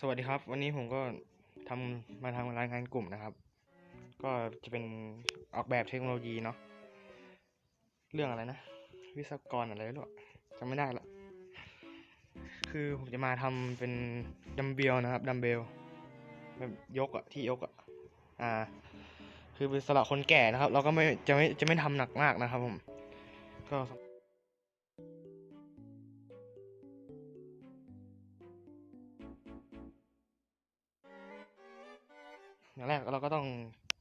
สวัสดีครับ วันนี้ผมก็ทำมาทำรายงานกลุ่มนะครับ ก็จะเป็นออกแบบเทคโนโลยีเนาะเรื่องอะไรนะ วิศวกรอะไรไม่รู้อจำไม่ได้ละคือผมจะมาทำเป็นดัมเบลนะครับดัมเบลแบบยกอะที่ยกอะอ่า คือเป็นสำหรับคนแก่นะครับ เราก็ไม่จะไม่จะไม่ทำหนักมากนะครับผมก็ อย่างแรกเราก็ต้อง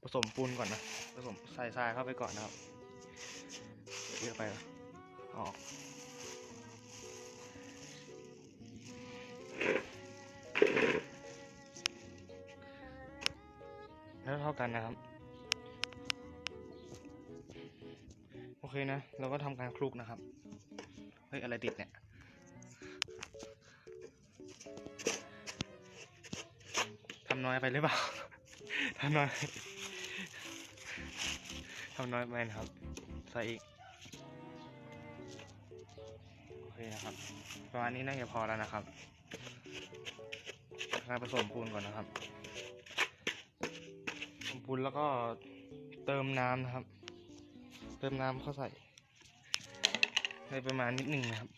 ผสมปูนก่อนนะ ผสมใส่ทรายเข้าไปก่อนนะครับเยอะไปออกแล้วเท่ากันนะครับ โอเคนะ เราก็ทำการคลุกนะครับ เฮ้ย อะไรติดเนี่ยทำน้อยไปหรือเปล่า ทำน้อยทำน้อยไปนะครับ ใส่อีก โอเคนะครับ ประมาณนี้น่าจะพอแล้วนะครับการผสมปูนก่อนนะครับผสมปูนแล้วก็เติมน้ำนะครับ เติมน้ำเข้าใส่ในประมาณนิดหนึ่งนะครับ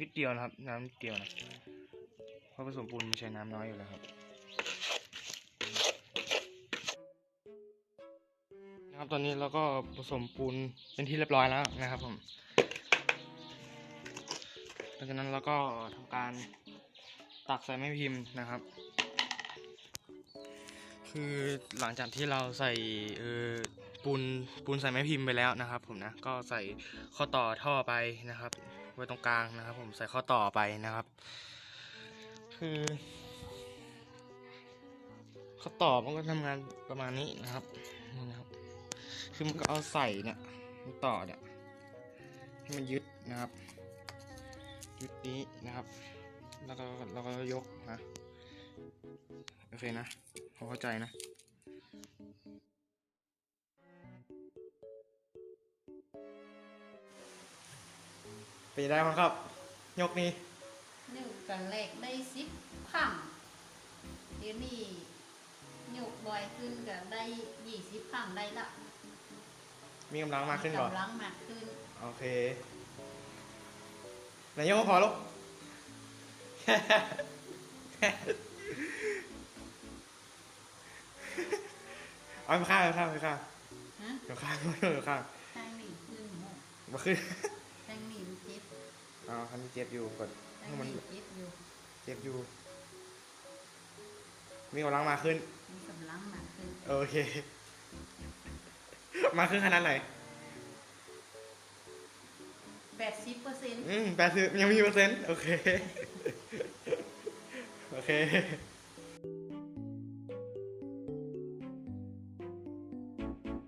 นิดเดียวนะครับ น้ำนิดเดียวนะ เพราะผสมปูนมันใช้น้ำน้อยอยู่แล้วครับนะครับตอนนี้เราก็ผสมปูนเป็นที่เรียบร้อยแล้วนะครับผมหลังจากนั้นเราก็ทำการตักใส่ไม้พิมพ์นะครับ คือหลังจากที่เราใส่เออปูนปูนใส่ไม้พิมพ์ไปแล้วนะครับ ผมนะก็ใส่ข้อต่อท่อไปนะครับ ไว้ตรงกลางนะครับ ผมใส่ข้อต่อไปนะครับ คือเขาตอบมันก็ทำงานประมาณนี้นะครับนี่นะครับ คือมันก็เอาใส่เนี่ยมันต่อเนี่ยให้มันยึดนะครับ ยึดนี้นะครับ แล้วก็แล้วก็ยกนะโอเคนะพอเข้าใจนะเป็นยังไงบ้งครับ ยกนี้ กันแรกได้สิบพังเดี๋ยวนี้หยกบ่อยขึ้นก็ได้ยี่สิบพังได้ละมีกำลังมากขึ้นก่อนกำลังมากขึ้น โอเคไหนายกก็พอลูกเอาไปข้างไปข้างไปข้างฮะเดี๋ยวข้างเดี๋ยวข้างทางนี้ขึ้นหกมาขึ้นทางนี้มันเจ็บอ๋อคันนี้เจ็บอยู่ก่อนทาง ให้มันนี้เจ็บอยู่เจ็บอยู่ มีกำลังมากขึ้น มีกำลังมากขึ้น โอเค มาขึ้นขนาดไหนแปดสิบเปอร์เซ็นต์อืมแปดสิบยังมีเปอร์เซ็นต์ โอเค โอเค